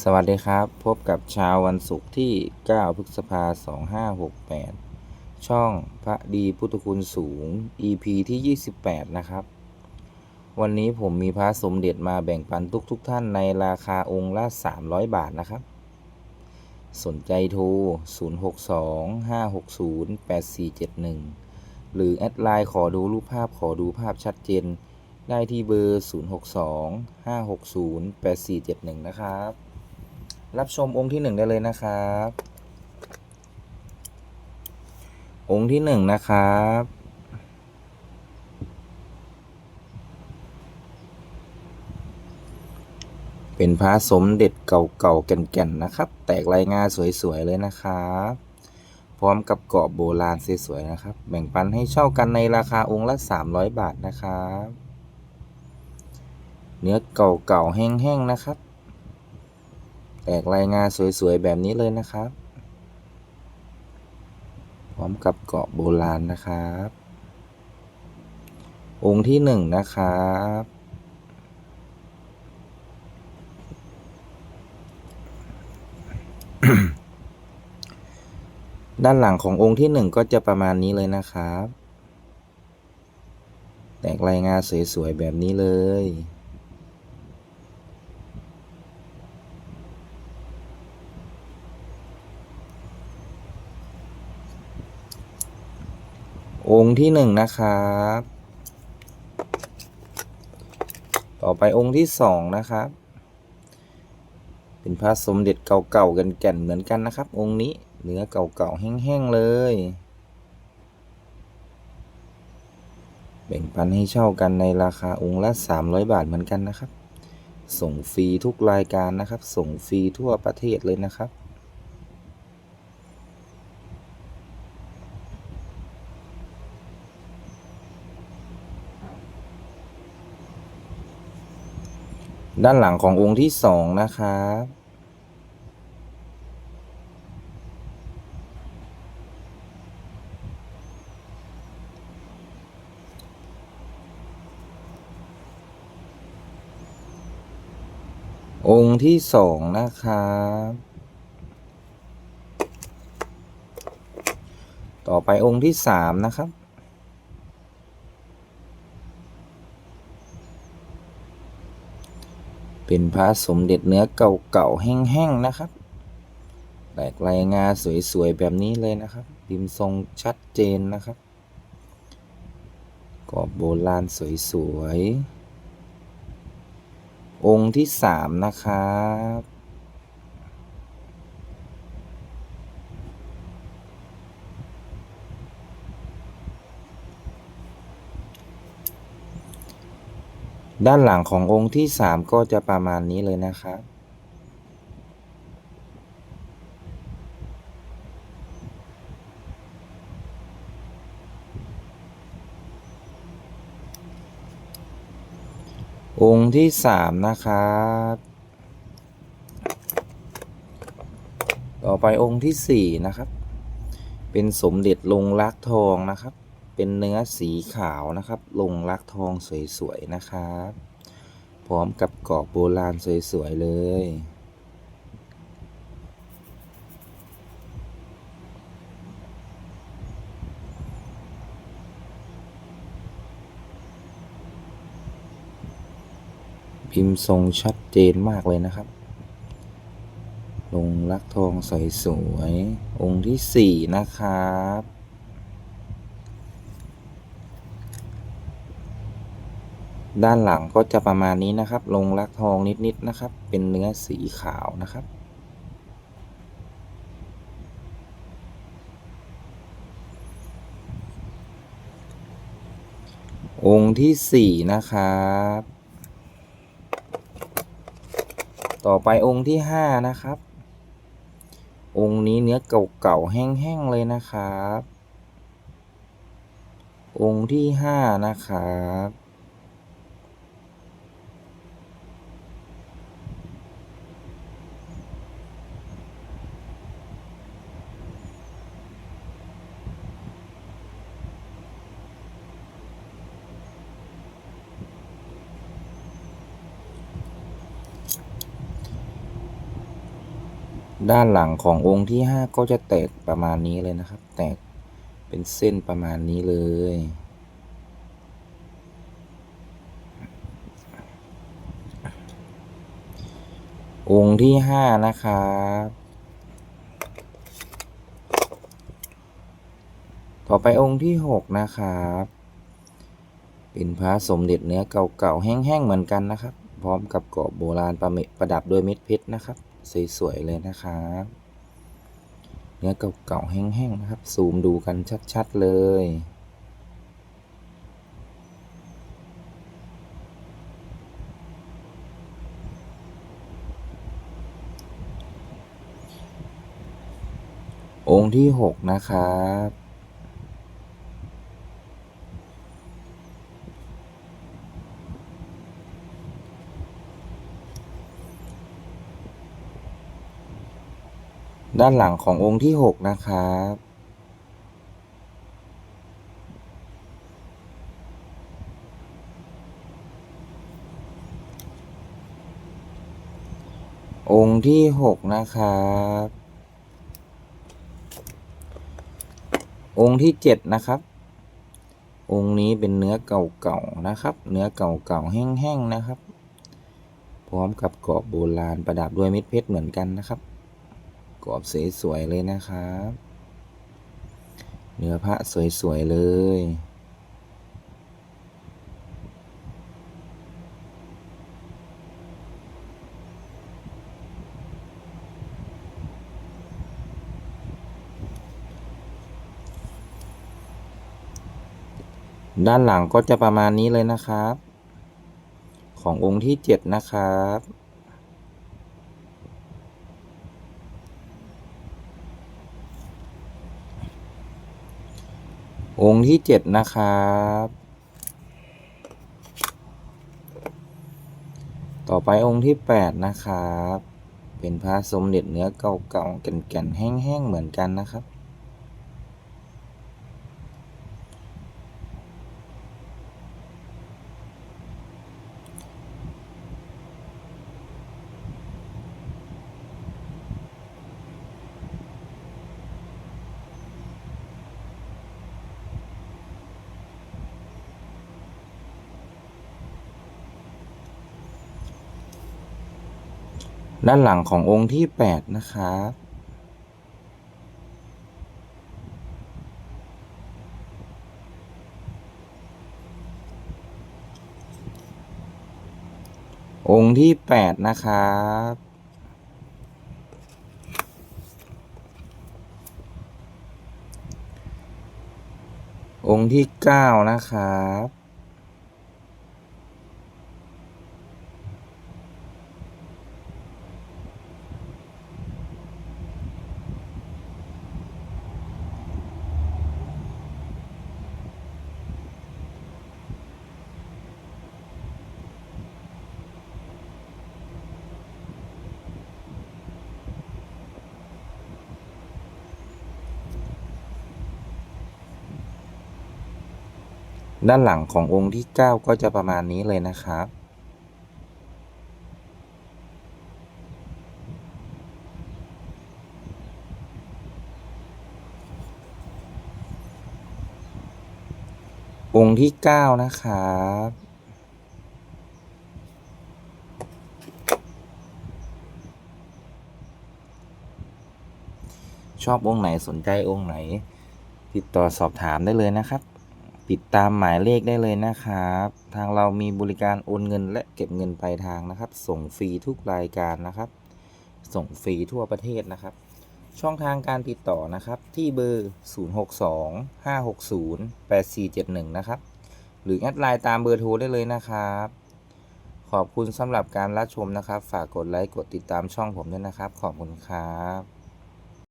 สวัสดีครับ พบกับเช้าวันศุกร์ที่ 9 พฤษภาคม2568 ช่องพระดีพุทธคุณสูง EP ที่ 28 นะครับ วันนี้ผมมีพระสมเด็จมาแบ่งปันทุกๆทท่านในราคาองค์ละ 300 บาทนะครับ สนใจโทร 062-560-8471 หรือแอดไลน์ขอดูรูปภาพขอดูภาพชัดเจน ได้ที่เบอร์ 062-560-8471 นะครับ รับชมองค์ที่หนึ่งได้เลยนะครับ องค์ที่หนึ่งนะครับ เป็นพระสมเด็จเก่าๆแก่นๆนะครับ แตกลายงาสวยๆเลยนะครับพร้อมกับเกรอบโบราณสวยๆนะครับ แบ่งปันให้เช่ากันในราคาองค์ละ 300 บาทนะครับ เนื้อเก่าๆแห้งๆนะครับ แตกลายงาสวยๆ แบบนี้เลยนะครับ พร้อมกับเกาะโบราณนะครับ องค์ที่หนึ่งนะครับ ด้านหลังขององค์ที่หนึ่งก็จะประมาณนี้เลยนะครับ แตกลายงาสวยๆ แบบนี้เลย องค์ที่หนึ่งนะครับ ต่อไปองค์ที่สองนะครับ เป็นพระสมเด็จเก่าๆกันแก่นเหมือนกันนะครับ องค์นี้เนื้อเก่าๆแห้งๆเลยแบ่งปันให้เช่ากันในราคาองค์ละ 300 บาทเหมือนกันนะครับ ส่งฟรีทุกรายการนะครับ ส่งฟรีทั่วประเทศเลยนะครับ ด้านหลังขององค์ที่สองนะครับองค์ที่สองนะครับ ต่อไปองค์ที่สามนะครับ เป็นพระสมเด็จเนื้อเก่าๆแห้งๆนะครับแตกลายงาสวยๆแบบนี้เลยนะครับพิมพ์ทรงชัดเจนนะครับกรอบโบราณสวยๆองค์ที่สามนะครับ ด้านหลังขององค์ที่สามก็จะประมาณนี้เลยนะครับ องค์ที่สามนะครับ ต่อไปองค์ที่สี่นะครับ เป็นสมเด็จลงรักทองนะครับ เป็นเนื้อสีขาวนะครับ ลงรักทองสวยๆนะครับ พร้อมกับกรอบโบราณสวยๆเลยพิมพ์ทรงชัดเจนมากเลยนะครับ ลงรักทองสวยๆองค์ที่สี่นะครับ ด้านหลังก็จะประมาณนี้นะครับ ลงรักทองนิดๆนะครับ เป็นเนื้อสีขาวนะครับ องค์ที่สี่นะครับ ต่อไปองค์ที่ห้านะครับ องค์นี้เนื้อเก่าๆแห้งๆเลยนะครับ องค์ที่ห้านะครับ ด้านหลังขององค์ที่ห้าก็จะแตกประมาณนี้เลยนะครับ แตกเป็นเส้นประมาณนี้เลย องค์ที่ห้านะครับ ต่อไปองค์ที่หกนะครับ เป็นพระสมเด็จเนื้อเก่าๆ แห้งๆ เหมือนกันนะครับ พร้อมกับกรอบโบราณประเมประดับด้วยเม็ดเพชรนะครับ สวยๆเลยนะครับเนื้อเก่าๆแห้งๆนะครับ ซูมดูกันชัดๆเลยองค์ที่หกนะครับ ด้านหลังขององค์ที่หกนะครับ องค์ที่หกนะครับ องค์ที่เจ็ดนะครับ องค์นี้เป็นเนื้อเก่าๆนะครับ เนื้อเก่าๆแห้งๆนะครับ พร้อมกับกรอบโบราณประดับด้วยเม็ดเพชรเหมือนกันนะครับ กรอบสวยๆเลยนะครับ เนื้อพระสวยๆเลย ด้านหลังก็จะประมาณนี้เลยนะครับ ขององค์ที่เจ็ดนะครับ องค์ที่เจ็ดนะครับ ต่อไปองค์ที่แปดนะครับ เป็นพระสมเด็จเนื้อเก่าๆแก่นๆแห้งๆเหมือนกันนะครับ ด้านหลังขององค์ที่แปดนะครับองค์ที่แปดนะครับ องค์ที่เก้านะครับ ด้านหลังขององค์ที่เก้าก็จะประมาณนี้เลยนะครับ องค์ที่เก้านะครับชอบองค์ไหนสนใจองค์ไหน ติดต่อสอบถามได้เลยนะครับ ติดตามหมายเลขได้เลยนะครับ ทางเรามีบริการโอนเงินและเก็บเงินปลายทางนะครับ ส่งฟรีทุกรายการนะครับ ส่งฟรีทั่วประเทศนะครับ ช่องทางการติดต่อนะครับ ที่เบอร์ 062 560 8471 นะครับ หรือแอดไลน์ตามเบอร์โทรได้เลยนะครับ ขอบคุณสำหรับการรับชมนะครับ ฝากกดไลค์กดติดตามช่องผมด้วยนะครับ ขอบคุณครับ